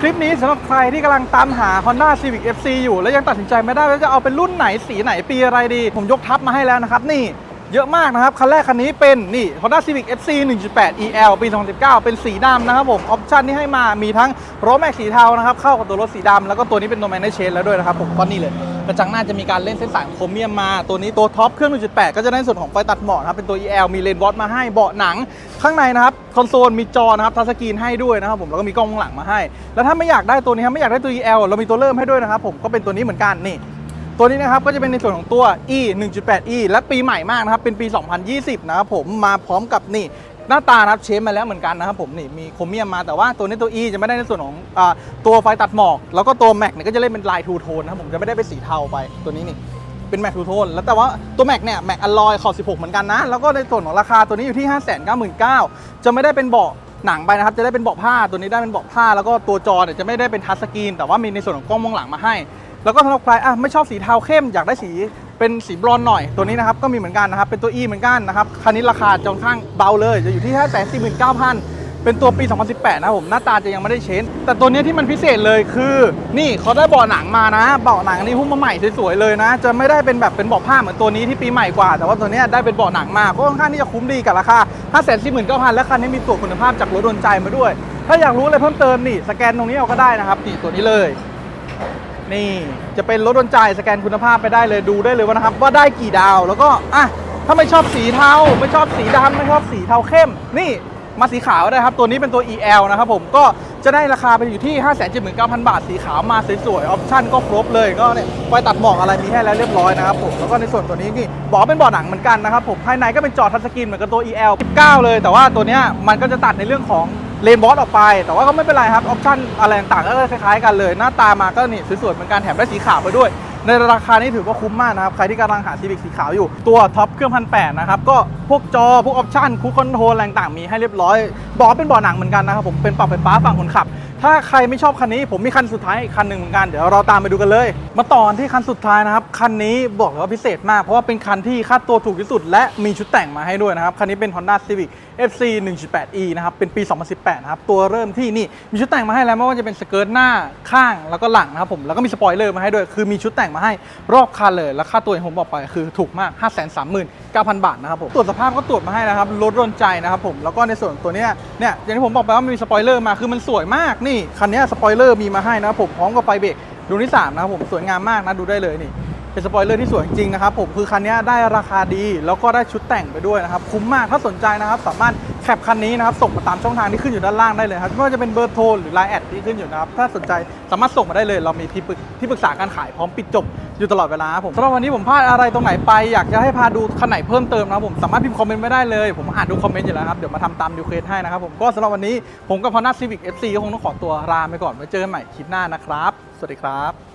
คลิปนี้สำหรับใครที่กำลังตามหา Honda Civic FC อยู่ แล้วยังตัดสินใจไม่ได้ว่าจะเอาเป็นรุ่นไหนสีไหนปีอะไรดี ผมยกทับมาให้แล้วนะครับ นี่เยอะมากนะครับ คันแรกคันนี้เป็นนี่ Honda Civic FC 1.8 EL ปี 2019 เป็นสีดำนะครับผม ออปชันที่ให้มามีทั้งโรแม็กสีเทานะครับ เข้ากับตัวรถสีดำแล้วก็ตัวนี้เป็นโนแมนเชนแล้วด้วยนะครับผมก็นี่เลยกระจังหน้าจะมีการเล่นเส้นสายโครเมียมมา ตัวนี้ตัวท็อปเครื่อง 1.8 ก็จะได้ส่วนของไฟตัดหมอกนะครับเป็นตัว EL มีเลนวอตมาให้เบาะหนัง ข้างในนะครับคอนโซลมีจอนะครับทัชสกรีนให้ด้วยนะครับผมแล้วก็มีกล้องข้างหลังมาให้ แล้วถ้าไม่อยากได้ตัวนี้ครับไม่อยากได้ตัว EL เรามีตัวเริ่มให้ด้วยนะครับผมก็เป็นตัวนี้เหมือนกันนี่ตัวนี้นะครับก็จะเป็นในส่วนของตัว e 1.8 e และปีใหม่มากนะครับเป็นปี 2020 นะครับผมมาพร้อมกับนี่หน้าตานะครับเชฟมาแล้วเหมือนกันนะครับผมนี่มีโครเมียมมาแต่ว่าตัวนี้ตัว E จะไม่ได้ในส่วนของอตัวไฟตัดหมอก แล้วก็ตัวแม็กเนี่ยก็จะเล่นเป็นลายทูโทนนะครับผมจะไม่ได้เป็นสีเทาไปตัวนี้นี่ เป็นแม็กทูโทนแล้วแต่ว่าตัวแม็กเนี่ยแม็กอลลอยขอบ 16 เหมือนกันนะ แล้วก็ในส่วนของราคาตัวนี้อยู่ที่ 5 9 9 0 0 0จะไม่ได้เป็นเบาะหนังไปนะครับ จะได้เป็นเบาะผ้าตัวนี้ได้เป็นเบาะผ้า แล้วก็ตัวจอเนี่ยจะไม่ได้เป็นทัชสกรีน แต่ว่ามีในส่วนของกล้องมองหลังมาให้ แล้วก็สำหรับใครอะไม่ชอบสีเทาเข้มอยากได้สีเป็นสีบรอนหน่อยตัวนี้นะครับก็มีเหมือนกันนะครับเป็นตัว E เหมือนกันนะครับคันนี้ราคาจะค่อนข้างเบาเลยจะอยู่ที่5 4 9 0 0 0 เป็นตัวปี 2018 นะครับผมหน้าตาจะยังไม่ได้เชนแต่ตัวนี้ที่มันพิเศษเลยคือ นี่เขาได้เบาะหนังมานะเบาะหนังนนี้หุ้มมาใหม่สวยๆเลยนะ จะไม่ได้เป็นแบบเป็นเบาะผ้าเหมือนตัวนี้ที่ปีใหม่กว่า แต่ว่าตัวนี้ได้เป็นเบาะหนังมาก็ค่อนข้างที่จะคุ้มดีกับราคา5 4 9 0 0 0และคันนี้มีตัวจคุณภาพจากรถโดนใจมาด้วย ถ้าอยากรู้อะไรเพิ่มเติมนี่สแกนตรงนี้เอาก็ได้นะครับนี่ตัวนี้เลยนี่จะเป็นรถดนใจสแกนคุณภาพไปได้เลยดูได้เลยว่านะครับ ว่าได้กี่ดาวแล้วก็อะถ้าไม่ชอบสีเทาไม่ชอบสีดำไม่ชอบสีเทาเข้ม นี่ มาสีขาวได้ครับ ตัวนี้เป็นตัว EL นะครับผมก็จะได้ราคาไปอยู่ที่ 5 7 9 0 0 0 บาท สีขาวมาสวยๆออปชั่นก็ครบเลยก็เนี่ยไฟตัดหมอกอะไรมีให้แล้วเรียบร้อยนะครับผมแล้วก็ในส่วนตัวนี้นี่บอกเป็นเบาะหนังเหมือนกันนะครับผมภายในก็เป็นจอทัชสกรีนเหมือนกับตัว EL 9เลย แต่ว่าตัวเนี้ยมันก็จะตัดในเรื่องของเลนบอสออกไป แต่ว่าก็ไม่เป็นไรครับออปชั่นอะไรต่างๆก็คล้ายๆกันเลย หน้าตามาก็นี่สวยๆเหมือนกันแถมได้สีขาวไปด้วย ในราคานี้ถือว่าคุ้มมากนะครับ ใครที่กำลังหาซีวิกสีขาวอยู่ตัวท็อปเครื่องพันแปดนะครับ ก็พวกจอพวกออปชั่นคูคอนโทรลอะไรต่างๆมีให้เรียบร้อย บอกว่าเป็นบาะหนังเหมือนกันนะครับผมเป็นปรับไฟฟ้าฝั่งคนขับ ถ้าใครไม่ชอบคันนี้ ผมมีคันสุดท้ายอีกคันหนึ่งเหมือนกันเดี๋ยวเราตามไปดูกันเลย มาต่อนที่คันสุดท้ายนะครับคันนี้บอกเลยว่าพิเศษมากเพราะว่าเป็นคันที่ค่าตัวถูกที่สุด และมีชุดแต่งมาให้ด้วยนะครับคันนี้เป็น Honda Civic FC 1.8e นะครับเป็นปี 2018 นะครับตัวเริ่มที่นี่มีชุดแต่งมาให้แล้วไม่ว่าจะเป็นสเกิร์ตหน้าข้างแล้วก็หลังนะครับผมแล้วก็มีสปอยเลอร์มาให้ด้วย คือมีชุดแต่งมาให้รอบคันเลย แล้วค่าตัวอย่างผมบอกไปคือถูกมาก 539,000 บาทนะครับผมตรวจสภาพก็ตรวจมาให้นะครับรถรนใจนะครับผมแล้วก็ในส่วนตัวเนี้ย เนี่ยอย่างที่ผมบอกไปว่ามันมีสปอยเลอร์มาคือมันสวยมากนี่คันนี้สปอยเลอร์มีมาให้นะผมพร้อมกับไฟเบรกดูนี่สามนะครับผมสวยงามมากนะดูได้เลยนี่ เป็นสปอยเลอร์ที่สวยจริงนะครับผมคือคันนี้ได้ราคาดีแล้วก็ได้ชุดแต่งไปด้วยนะครับคุ้มมากถ้าสนใจนะครับสามารถแคปคันนี้นะครับส่งมาตามช่องทางที่ขึ้นอยู่ด้านล่างได้เลยครับไม่ว่าจะเป็นเบอร์โทรหรือไลน์แอดที่ขึ้นอยู่นะครับถ้าสนใจสามารถส่งมาได้เลยเรามีที่ปรึกที่ปรึกษาการขายพร้อมปิดจบอยู่ตลอดเวลาครับผมสำหรับวันนี้ผมพลาดอะไรตรงไหนไปอยากจะให้พาดูคันไหนเพิ่มเติมนะครับผมสามารถพิมพ์คอมเมนต์ไม่ได้เลย ผมอ่านดูคอมเมนต์อยู่แล้วครับเดี๋ยวมาทำตามดีเควสให้นะครับผมก็สำหรับวันนี้ผมกับ Honda Civic FC ก็คงต้องขอตัวลาไปก่อนไว้เจอกันใหม่คลิปหน้านะครับ สวัสดีครับ